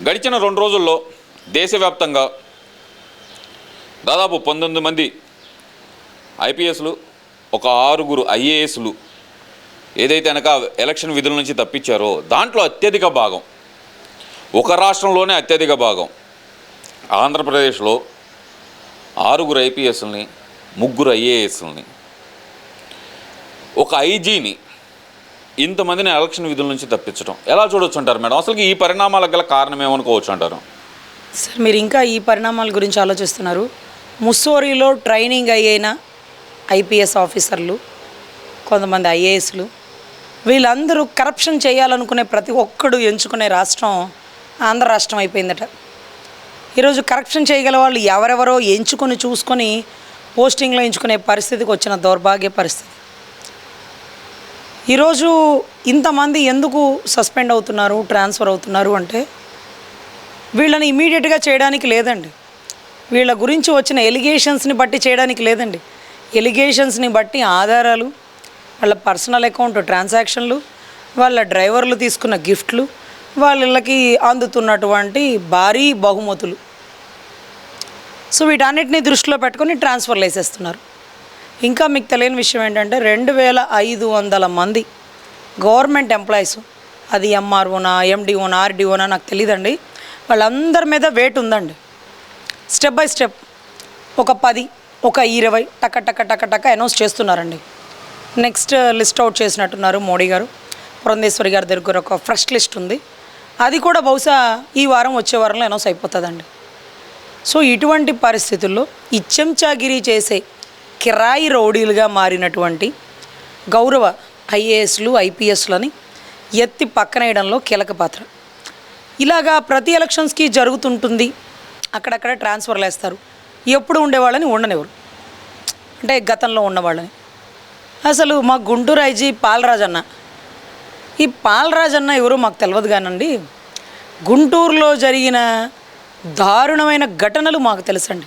గడిచిన రెండు రోజుల్లో దేశవ్యాప్తంగా దాదాపు పంతొమ్మిది మంది ఐపీఎస్లు ఒక ఆరుగురు ఐఏఎస్లు ఏదైతే కనుక ఎలక్షన్ విధుల నుంచి తప్పించారో దాంట్లో అత్యధిక భాగం ఒక రాష్ట్రంలోనే అత్యధిక భాగం ఆంధ్రప్రదేశ్లో ఆరుగురు ఐపీఎస్ని ముగ్గురు ఐఏఎస్ని ఒక ఐజీని ఇంతమందిని ఎలక్షన్ విధుల నుంచి తప్పించడం ఎలా చూడొచ్చు అంటారు మేడం? అసలు ఈ పరిణామాలకు గల కారణం ఏమనుకోవచ్చు అంటారు? సార్ మీరు ఇంకా ఈ పరిణామాల గురించి ఆలోచిస్తున్నారు. ముస్సోరిలో ట్రైనింగ్ అయిన ఐపీఎస్ ఆఫీసర్లు కొంతమంది ఐఏఎస్లు వీళ్ళందరూ కరప్షన్ చేయాలనుకునే ప్రతి ఒక్కడు ఎంచుకునే రాష్ట్రం ఆంధ్ర రాష్ట్రం అయిపోయిందట. ఈరోజు కరప్షన్ చేయగల వాళ్ళు ఎవరెవరో ఎంచుకొని చూసుకొని పోస్టింగ్లో ఎంచుకునే పరిస్థితికి వచ్చిన దౌర్భాగ్య పరిస్థితి. ఈరోజు ఇంతమంది ఎందుకు సస్పెండ్ అవుతున్నారు ట్రాన్స్ఫర్ అవుతున్నారు అంటే వీళ్ళని ఇమీడియట్గా చేయడానికి లేదండి. వీళ్ళ గురించి వచ్చిన ఎలిగేషన్స్ని బట్టి చేయడానికి లేదండి. ఎలిగేషన్స్ని బట్టి ఆధారాలు వాళ్ళ పర్సనల్ అకౌంట్ ట్రాన్సాక్షన్లు వాళ్ళ డ్రైవర్లు తీసుకున్న గిఫ్ట్లు వాళ్ళకి అందుతున్నటువంటి భారీ బహుమతులు. సో వీటన్నిటిని దృష్టిలో పెట్టుకొని ట్రాన్స్ఫర్లు వేసేస్తున్నారు ఇంకా మీకు తెలియని విషయం ఏంటంటే రెండు వేల ఐదు వందల మంది గవర్నమెంట్ ఎంప్లాయీస్ అది ఎంఆర్ఓనా ఎండిఓనా ఆర్డీఓనా నాకు తెలియదండి వాళ్ళందరి మీద వెయిట్ ఉందండి. స్టెప్ బై స్టెప్ ఒక పది ఒక ఇరవై టక టక టక టక అనౌన్స్ చేస్తున్నారండి. నెక్స్ట్ లిస్ట్ అవుట్ చేసినట్టున్నారు మోడీ గారు. పురంధేశ్వరి గారి దగ్గర ఒక ఫ్రెష్ లిస్ట్ ఉంది. అది కూడా బహుశా ఈ వారం వచ్చే వారంలో అనౌన్స్ అయిపోతుందండి. సో ఇటువంటి పరిస్థితుల్లో ఈ చెంచాగిరి చేసే కిరాయి రౌడీలుగా మారినటువంటి గౌరవ ఐఏఎస్లు ఐపీఎస్లని ఎత్తి పక్కనేయడంలో కీలక పాత్ర. ఇలాగా ప్రతి ఎలక్షన్స్కి జరుగుతుంటుంది. అక్కడక్కడ ట్రాన్స్ఫర్లు వేస్తారు. ఎప్పుడు ఉండేవాళ్ళని ఉండనివ్వరు. అంటే గతంలో ఉన్నవాళ్ళని. అసలు మా గుంటూరు ఐజీ పాలరాజ్ అన్న. ఈ పాలరాజ్ అన్న ఎవరో మాకు తెలియదు కానండి. గుంటూరులో జరిగిన దారుణమైన ఘటనలు మాకు తెలుసండి.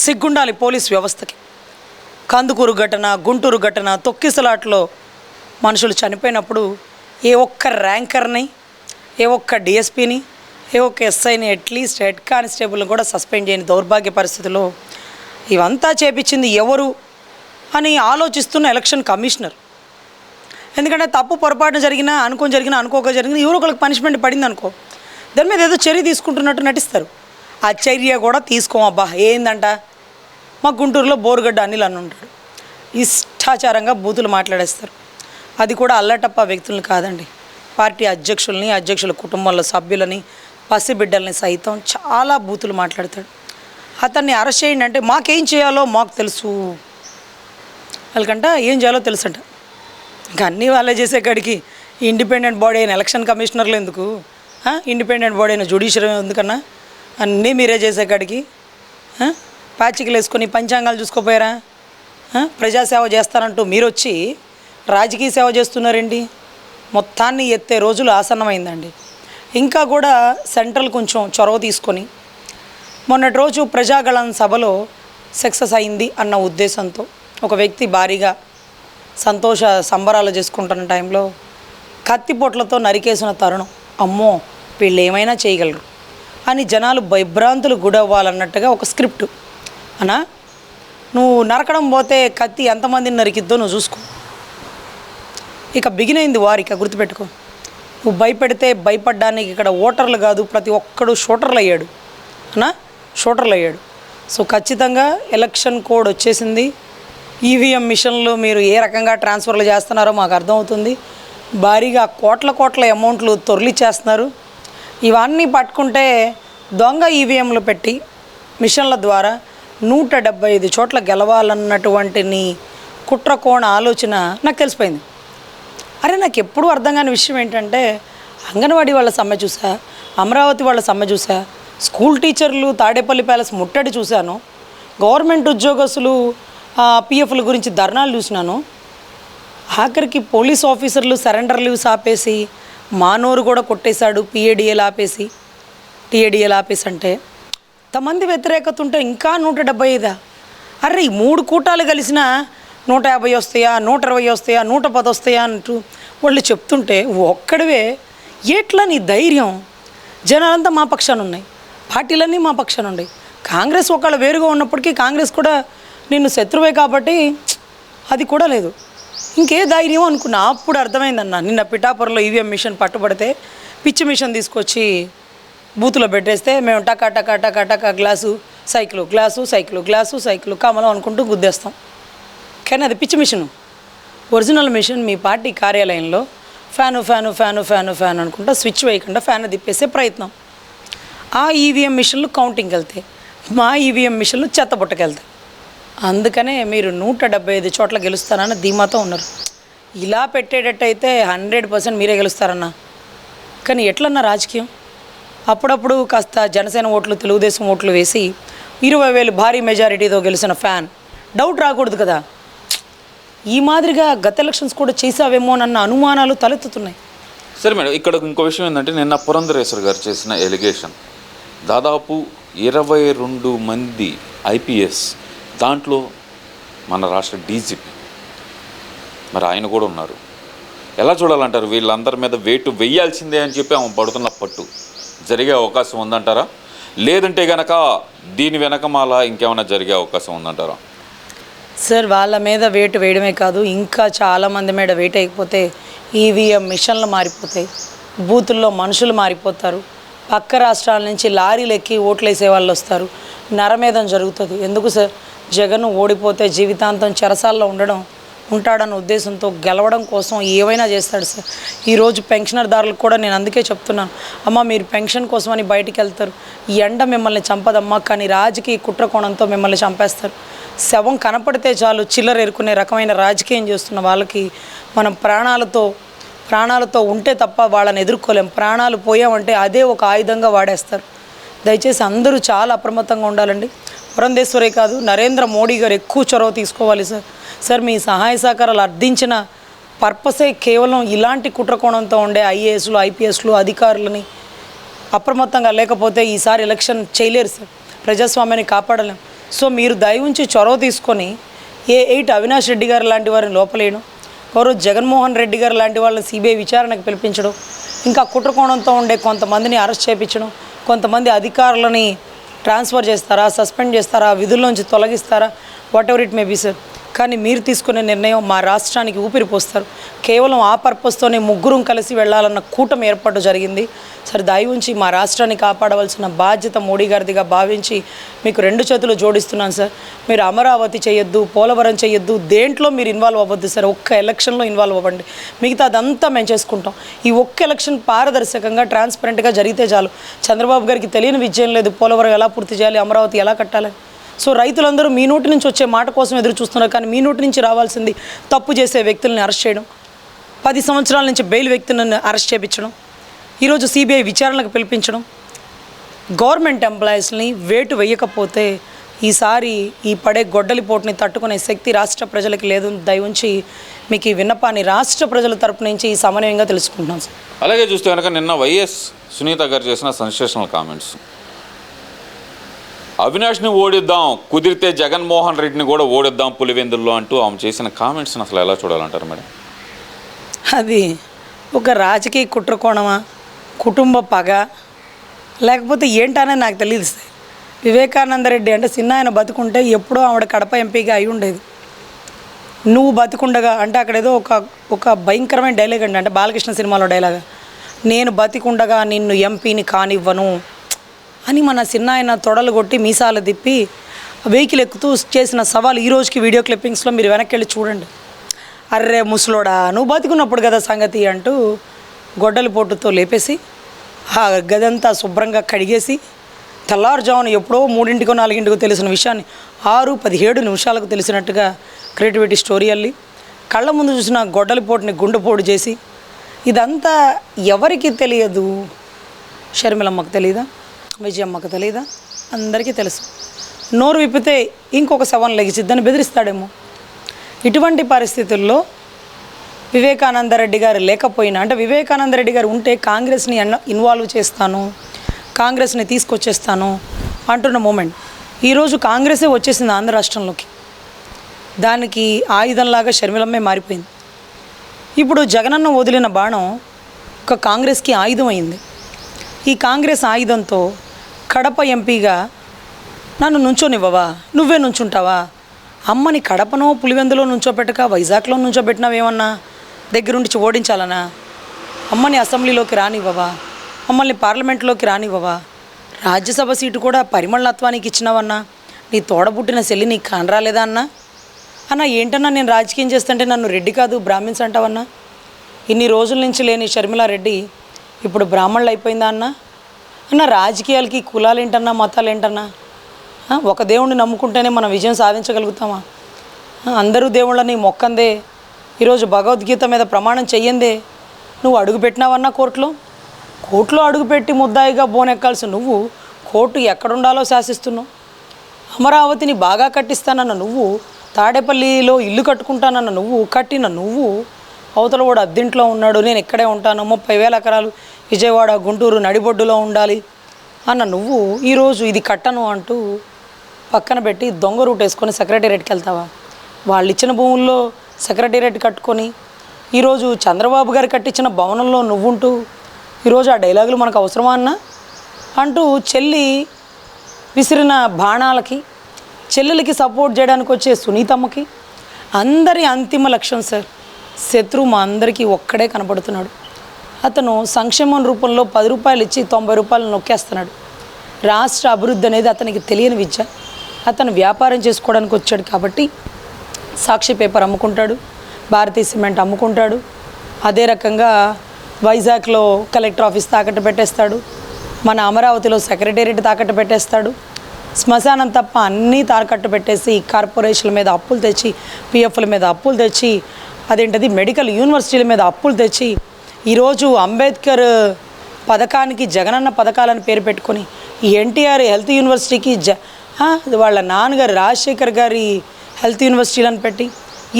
సిగ్గుండాలి పోలీస్ వ్యవస్థకి. కందుకూరు ఘటన గుంటూరు ఘటన తొక్కిసలాట్లో మనుషులు చనిపోయినప్పుడు ఏ ఒక్క ర్యాంకర్ని ఏ ఒక్క డిఎస్పీని ఏ ఒక్క ఎస్ఐని అట్లీస్ట్ హెడ్ కానిస్టేబుల్ని కూడా సస్పెండ్ చేయని దౌర్భాగ్య పరిస్థితిలో ఇవంతా చేపించింది ఎవరు అని ఆలోచిస్తున్న ఎలక్షన్ కమిషనర్. ఎందుకంటే తప్పు పొరపాటున జరిగినా అనుకోని జరిగినా అనుకోక జరిగినా ఎవరో ఒకరికి పనిష్మెంట్ పడింది అనుకో దాని మీద ఏదో చర్య తీసుకుంటున్నట్టు నటిస్తారు. ఆ చర్య కూడా తీసుకోమబ్బా. ఏందంట? మా గుంటూరులో బోరుగడ్డ అనిల్ అని ఉంటాడు. ఇష్టాచారంగా బూతులు మాట్లాడేస్తారు. అది కూడా అల్లటప్ప వ్యక్తులను కాదండి. పార్టీ అధ్యక్షుల్ని అధ్యక్షుల కుటుంబంలో సభ్యులని పసిబిడ్డల్ని సైతం చాలా బూతులు మాట్లాడతాడు. అతన్ని అరెస్ట్ చేయండి అంటే మాకేం చేయాలో మాకు తెలుసు. వాళ్ళకంట ఏం చేయాలో తెలుసంట. ఇంకా అన్నీ వాళ్ళే చేసే కాడికి ఇండిపెండెంట్ బాడీ అయిన ఎలక్షన్ కమిషనర్లు ఎందుకు? ఇండిపెండెంట్ బాడీ అయిన జుడిషియరీ ఎందుకన్నా? అన్నీ మీరే చేసే కాడికి ఆ? పాచికలు వేసుకొని పంచాంగాలు చూసుకోపోయారా? ప్రజాసేవ చేస్తారంటూ మీరు వచ్చి రాజకీయ సేవ చేస్తున్నారండి మొత్తాన్ని ఎత్తే రోజులు ఆసన్నమైందండి. ఇంకా కూడా సెంట్రల్ కొంచెం చొరవ తీసుకొని మొన్నటి రోజు ప్రజాగళం సభలో సక్సెస్ అయింది అన్న ఉద్దేశంతో ఒక వ్యక్తి భారీగా సంతోష సంబరాలు చేసుకుంటున్న టైంలో కత్తిపోట్లతో నరికేసిన తరుణం. అమ్మో వీళ్ళు ఏమైనా చేయగలరు? అని జనాలు భయభ్రాంతులు గుడవ్వాలన్నట్టుగా ఒక స్క్రిప్ట్. అనా నువ్వు నరకడం పోతే కత్తి ఎంతమందిని నరికిద్దో నువ్వు చూసుకో. ఇక బిగినైంది వారిక గుర్తుపెట్టుకో. నువ్వు భయపెడితే భయపడ్డానికి ఇక్కడ ఓటర్లు కాదు ప్రతి ఒక్కడు షూటర్లు అయ్యాడు అనా షూటర్లు అయ్యాడు సో ఖచ్చితంగా ఎలక్షన్ కోడ్ వచ్చేసింది. ఈవీఎం మిషన్లు మీరు ఏ రకంగా ట్రాన్స్ఫర్లు చేస్తున్నారో మాకు అర్థమవుతుంది. భారీగా కోట్ల కోట్ల అమౌంట్లు తొరలిచ్చేస్తున్నారు. ఇవన్నీ పట్టుకుంటే దొంగ ఈవీఎంలు పెట్టి మిషన్ల ద్వారా నూట డెబ్బై ఐదు చోట్ల గెలవాలన్నటువంటి నీ కుట్రకోణ ఆలోచన నాకు తెలిసిపోయింది. అరే నాకు ఎప్పుడు అర్థం కాని విషయం ఏంటంటే అంగన్వాడీ వాళ్ళ సమ్మె చూసా అమరావతి వాళ్ళ సమ్మె చూసా స్కూల్ టీచర్లు తాడేపల్లి ప్యాలెస్ ముట్టడి చూశాను గవర్నమెంట్ ఉద్యోగస్తులు పిఎఫ్ల గురించి ధర్నాలు చూసినాను. ఆఖరికి పోలీస్ ఆఫీసర్లు సరెండర్ లీవ్స్ ఆపేసి మానోరు కూడా కొట్టేశాడు పిఏడిఏలు ఆపేసి. టీఏడిఎల్ ఆఫీస్ అంటే. ఇంతమంది వ్యతిరేకత ఉంటే ఇంకా నూట డెబ్బై ఐదా? అరే ఈ మూడు కూటాలు కలిసిన నూట యాభై వస్తాయా నూట ఇరవై వస్తాయా నూట పది వస్తాయా అంటూ వాళ్ళు చెప్తుంటే ఒక్కడివే ఎట్లా నీ ధైర్యం? జనాలంతా మా పక్షాన ఉన్నాయి పార్టీలన్నీ మా పక్షాన ఉన్నాయి కాంగ్రెస్ ఒకవేళ వేరుగా ఉన్నప్పటికీ కాంగ్రెస్ కూడా నిన్ను శత్రువే కాబట్టి అది కూడా లేదు. ఇంకే ధైర్యం అనుకున్నా అప్పుడు అర్థమైందన్న నిన్న పిఠాపురంలో ఈవీఎం మిషన్ పట్టుబడితే పిచ్చి మిషన్ తీసుకొచ్చి బూతులో పెట్టేస్తే మేము టకా టకా టకా టకా glass cycle glass cycle glass cycle కమలం అనుకుంటూ గుద్దేస్తాం. కానీ అది పిచ్చి మిషన్. ఒరిజినల్ మిషన్ మీ పార్టీ కార్యాలయంలో fan fan fan fan fan అనుకుంటా స్విచ్ వేయకుండా ఫ్యాన్ తిప్పేసే ప్రయత్నం. ఆ ఈవీఎం మిషన్లు కౌంటింగ్కి వెళ్తాయి మా ఈవీఎం మిషన్లు చెత్త పుట్టకెళ్తాయి అందుకనే మీరు నూట డెబ్బై ఐదు చోట్ల గెలుస్తారన్న ధీమాతో ఉన్నారు. ఇలా పెట్టేటట్టయితే హండ్రెడ్ పర్సెంట్ మీరే గెలుస్తారన్న. కానీ ఎట్లన్నా రాజకీయం? అప్పుడప్పుడు కాస్త జనసేన ఓట్లు తెలుగుదేశం ఓట్లు వేసి ఇరవై వేలు భారీ మెజారిటీతో గెలిచిన ఫ్యాన్. డౌట్ రాకూడదు కదా. ఈ మాదిరిగా గత ఎలక్షన్స్ కూడా చేసావేమోనన్న అనుమానాలు తలెత్తుతున్నాయి. సరే మేడం ఇక్కడ ఇంకో విషయం ఏంటంటే నిన్న పురంధరేశ్వర్ గారు చేసిన ఎలిగేషన్. దాదాపు ఇరవై రెండు మంది ఐపీఎస్ దాంట్లో మన రాష్ట్ర డీజీపీ. మరి ఆయన కూడా ఉన్నారు. ఎలా చూడాలంటారు? వీళ్ళందరి మీద వేటు వెయ్యాల్సిందే అని చెప్పి ఆమె పడుతున్న పట్టు. జరిగే అవకాశం ఉందంటారా? లేదంటే గనక దీని వెనక మాల ఇంకేమైనా జరిగే అవకాశం ఉందంటారా? సార్ వాళ్ళ మీద వేటు వేయడమే కాదు ఇంకా చాలామంది మీద వేట్ అయిపోతే ఈవీఎం మిషన్లు మారిపోతాయి బూతుల్లో మనుషులు మారిపోతారు. పక్క రాష్ట్రాల నుంచి లారీలు ఎక్కి ఓట్లు వేసే వాళ్ళు వస్తారు. నరమేధం జరుగుతుంది. ఎందుకు సార్? జగన్ ఓడిపోతే జీవితాంతం చెరసాల్లో ఉండడం ఉంటాడన్న ఉద్దేశంతో గెలవడం కోసం ఏవైనా చేస్తాడు సార్. ఈరోజు పెన్షనర్దారులకు కూడా నేను అందుకే చెప్తున్నాను. అమ్మ మీరు పెన్షన్ కోసమని బయటికి వెళ్తారు. ఈ ఎండ మిమ్మల్ని చంపదమ్మా కానీ రాజకీయ కుట్రకోణంతో మిమ్మల్ని చంపేస్తారు. శవం కనపడితే చాలు చిల్లర ఎరుకునే రకమైన రాజకీయం చేస్తున్న వాళ్ళకి మనం ప్రాణాలతో ప్రాణాలతో ఉంటే తప్ప వాళ్ళని ఎదుర్కోలేం. ప్రాణాలు పోయామంటే అదే ఒక ఆయుధంగా వాడేస్తారు. దయచేసి అందరూ చాలా అప్రమత్తంగా ఉండాలండి. పురంధేశ్వరే కాదు నరేంద్ర మోడీ గారు ఎక్కువ చొరవ తీసుకోవాలి సార్. సార్ మీ సహాయ సహకారాలు అర్థించిన పర్పసే కేవలం ఇలాంటి కుట్రకోణంతో ఉండే ఐఏఎస్లు ఐపీఎస్లు అధికారులని అప్రమత్తంగా లేకపోతే ఈసారి ఎలక్షన్ చేయలేరు సార్. ప్రజాస్వామ్యాన్ని కాపాడలేం. సో మీరు దయ ఉంచి చొరవ తీసుకొని ఏ ఎయిట్ అవినాష్ రెడ్డి గారు లాంటి వారిని లోపలేయడం ఎవరు జగన్మోహన్ రెడ్డి గారు లాంటి వాళ్ళని సిబిఐ విచారణకు పిలిపించడం ఇంకా కుట్రకోణంతో ఉండే కొంతమందిని అరెస్ట్ చేయించడం కొంతమంది అధికారులని ట్రాన్స్ఫర్ చేస్తారా సస్పెండ్ చేస్తారా విధుల్లోంచి తొలగిస్తారా? Whatever it may be sir కానీ మీరు తీసుకునే నిర్ణయం మా రాష్ట్రానికి ఊపిరి పోస్తారు. కేవలం ఆ పర్పస్తోనే ముగ్గురం కలిసి వెళ్ళాలన్న కూటమి ఏర్పాటు జరిగింది. సరే దయ ఉంచి మా రాష్ట్రాన్ని కాపాడవలసిన బాధ్యత మోడీ గారిదిగా భావించి మీకు రెండు చేతులు జోడిస్తున్నాను సార్. మీరు అమరావతి చేయొద్దు పోలవరం చేయొద్దు దేంట్లో మీరు ఇన్వాల్వ్ అవ్వద్దు సార్. ఒక్క ఎలక్షన్లో ఇన్వాల్వ్ అవ్వండి. మిగతా అదంతా మేము చేసుకుంటాం. ఈ ఒక్క ఎలక్షన్ పారదర్శకంగా ట్రాన్స్పరెంట్గా జరిగితే చాలు. చంద్రబాబు గారికి తెలియని విజయం లేదు. పోలవరం ఎలా పూర్తి చేయాలి? అమరావతి ఎలా కట్టాలి? సో రైతులందరూ మీ నోటి నుంచి వచ్చే మాట కోసం ఎదురు చూస్తున్నారు కానీ మీ నోటి నుంచి రావాల్సింది తప్పు చేసే వ్యక్తుల్ని అరెస్ట్ చేయడం పది సంవత్సరాల నుంచి బెయిల్ వ్యక్తులను అరెస్ట్ చేయించడం ఈరోజు సిబిఐ విచారణకు పిలిపించడం గవర్నమెంట్ ఎంప్లాయీస్ని వేటు వేయకపోతే ఈసారి ఈ పడే గొడ్డలి పోటుని తట్టుకునే శక్తి రాష్ట్ర ప్రజలకి లేదు దయ ఉంచి మీకు ఈ విన్నపాన్ని రాష్ట్ర ప్రజల తరపు నుంచి ఈ సమన్వయంగా తెలుసుకుంటున్నాం సార్. అలాగే చూస్తే కనుక నిన్న వైఎస్ సునీత గారు చేసిన సెన్సేషనల్ కామెంట్స్. అవినాష్ని ఓడిద్దాం కుదిరితే జగన్మోహన్ రెడ్డిని కూడా ఓడిద్దాం పులివెందుల్లో అంటూ ఆమె చేసిన కామెంట్స్ని అసలు ఎలా చూడాలంటారు మేడం? అది ఒక రాజకీయ కుట్రకోణమా? కుటుంబ పగ? లేకపోతే ఏంటనే నాకు తెలియదు సార్. వివేకానంద రెడ్డి అంటే చిన్న ఆయన బతుకుంటే ఎప్పుడో ఆవిడ కడప ఎంపీగా అయి ఉండేది. నువ్వు బతికుండగా అంటే అక్కడ ఏదో ఒక ఒక భయంకరమైన డైలాగ్ అండి. అంటే బాలకృష్ణ సినిమాలో డైలాగ్ నేను బతికుండగా నిన్ను ఎంపీని కానివ్వను. అని మన చిన్నాయన తొడలు కొట్టి మీసాలు తిప్పి వెహికల్ ఎక్కుతూ చేసిన సవాల్ ఈ రోజుకి వీడియో క్లిప్పింగ్స్లో మీరు వెనక్కి వెళ్ళి చూడండి. అర్రే ముసలోడా నువ్వు బతుకున్నప్పుడు కదా సంగతి అంటూ గొడ్డలి పోటుతో లేపేసి ఆ గదంతా శుభ్రంగా కడిగేసి తెల్లారుజామున ఎప్పుడో మూడింటికో నాలుగింటికో తెలిసిన విషయాన్ని ఆరు పదిహేడు నిమిషాలకు తెలిసినట్టుగా క్రియేటివిటీ స్టోరీ అల్లి కళ్ళ ముందు చూసిన గొడ్డలి పోటుని గుండెపోటు చేసి ఇదంతా ఎవరికి తెలియదు? షర్మిలమ్మకు తెలియదా విజయమ్మకు తెలియదా అందరికీ తెలుసు. నోరు విప్పితే ఇంకొక శవం లెగిచిద్దని బెదిరిస్తాడేమో. ఇటువంటి పరిస్థితుల్లో వివేకానంద రెడ్డి గారు లేకపోయినా అంటే వివేకానంద రెడ్డి గారు ఉంటే కాంగ్రెస్ని ఇన్వాల్వ్ చేస్తాను కాంగ్రెస్ని తీసుకొచ్చేస్తాను అంటున్న మూమెంట్. ఈరోజు కాంగ్రెసే వచ్చేసింది ఆంధ్ర రాష్ట్రంలోకి. దానికి ఆయుధంలాగా షర్మిలమ్మే మారిపోయింది. ఇప్పుడు జగనన్న వదిలిన బాణం ఒక కాంగ్రెస్కి ఆయుధం అయింది. ఈ కాంగ్రెస్ ఆయుధంతో కడప ఎంపీగా నన్ను నుంచోనివ్వవా? నువ్వే నుంచుంటావా? అమ్మని కడపనో పులివెందులో నుంచోబెట్టక వైజాగ్లో నుంచోబెట్టినావేమన్నా? దగ్గరుండి ఓడించాలనా? అమ్మని అసెంబ్లీలోకి రానివ్వవా? మమ్మల్ని పార్లమెంట్లోకి రానివ్వవా? రాజ్యసభ సీటు కూడా పరిమళత్వానికి ఇచ్చినావన్నా? నీ తోడబుట్టిన శల్లి నీకు కానరాలేదా అన్నా? అన్న ఏంటన్నా నేను రాజకీయం చేస్తుంటే నన్ను రెడ్డి కాదు బ్రాహ్మిన్స్ అంటావన్నా? ఇన్ని రోజుల నుంచి లేని షర్మిలారెడ్డి ఇప్పుడు బ్రాహ్మణులు అయిపోయిందా అన్న? అన్న రాజకీయాలకి కులాలు ఏంటన్నా మతాలు ఏంటన్నా ఒక దేవుణ్ణి నమ్ముకుంటేనే మనం విజయం సాధించగలుగుతామా? అందరూ దేవుళ్ళని మొక్కందే. ఈరోజు భగవద్గీత మీద ప్రమాణం చెయ్యందే. నువ్వు అడుగుపెట్టినావన్నా కోర్టులో? కోర్టులో అడుగుపెట్టి ముద్దాయిగా బోనెక్కాల్సి నువ్వు కోర్టు ఎక్కడుండాలో శాసిస్తున్నావు. అమరావతిని బాగా కట్టిస్తానన్న నువ్వు తాడేపల్లిలో ఇల్లు కట్టుకుంటానన్న నువ్వు కట్టిన నువ్వు అవతల వాడు అద్దెంట్లో ఉన్నాడు నేను ఇక్కడే ఉంటాను ముప్పై వేల ఎకరాలు విజయవాడ గుంటూరు నడిబొడ్డులో ఉండాలి. అన్న నువ్వు ఈరోజు ఇది కట్టను అంటూ పక్కన పెట్టి దొంగ రూట్ వేసుకొని సెక్రటేరియట్కి వెళ్తావా? వాళ్ళు ఇచ్చిన భూముల్లో సెక్రటేరియట్ కట్టుకొని ఈరోజు చంద్రబాబు గారు కట్టించిన భవనంలో నువ్వుంటూ ఈరోజు ఆ డైలాగులు మనకు అవసరమా అన్న? అంటూ చెల్లి విసిరిన బాణాలకి చెల్లెలకి సపోర్ట్ చేయడానికి వచ్చే సునీతమ్మకి అందరి అంతిమ లక్ష్యం సార్ శత్రువు మా అందరికీ ఒక్కడే కనపడుతున్నాడు అతను సంక్షేమం రూపంలో పది రూపాయలు ఇచ్చి తొంభై రూపాయలు నొక్కేస్తున్నాడు. రాష్ట్ర అభివృద్ధి అనేది అతనికి తెలియని విద్య. అతను వ్యాపారం చేసుకోవడానికి వచ్చాడు కాబట్టి సాక్షి పేపర్ అమ్ముకుంటాడు భారతీయ సిమెంట్ అమ్ముకుంటాడు. అదే రకంగా వైజాగ్లో కలెక్టర్ ఆఫీస్ తాకట్టు పెట్టేస్తాడు మన అమరావతిలో సెక్రటేరియట్ తాకట్టు పెట్టేస్తాడు. శ్మశానం తప్ప అన్నీ తాకట్టు పెట్టేసి కార్పొరేషన్ల మీద అప్పులు తెచ్చి పిఎఫ్ల మీద అప్పులు తెచ్చి అదేంటది? మెడికల్ యూనివర్సిటీల మీద అప్పులు తెచ్చి ఈరోజు అంబేద్కర్ పథకానికి జగనన్న పథకాలని పేరు పెట్టుకొని ఎన్టీఆర్ హెల్త్ యూనివర్సిటీకి జ వాళ్ళ నాన్నగారు రాజశేఖర్ గారి హెల్త్ యూనివర్సిటీలను పెట్టి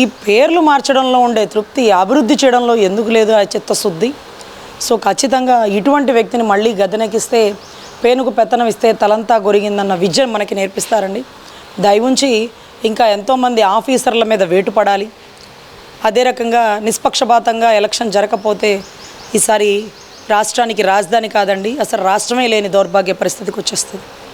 ఈ పేర్లు మార్చడంలో ఉండే తృప్తి అభివృద్ధి చేయడంలో ఎందుకు లేదు ఆ చిత్తశుద్ధి. సో ఖచ్చితంగా ఇటువంటి వ్యక్తిని మళ్ళీ గద్దెనెక్కిస్తే పేనుకు పెత్తనం ఇస్తే తలంతా గొరిగిందన్న విద్యను మనకి నేర్పిస్తారండి. దయవుంచి ఇంకా ఎంతోమంది ఆఫీసర్ల మీద వేటు పడాలి అదే రకంగా నిష్పక్షపాతంగా ఎలక్షన్ జరగకపోతే ఈసారి రాష్ట్రానికి రాజధాని కాదండి అసలు రాష్ట్రమే లేని దౌర్భాగ్య పరిస్థితికి వచ్చేస్తుంది.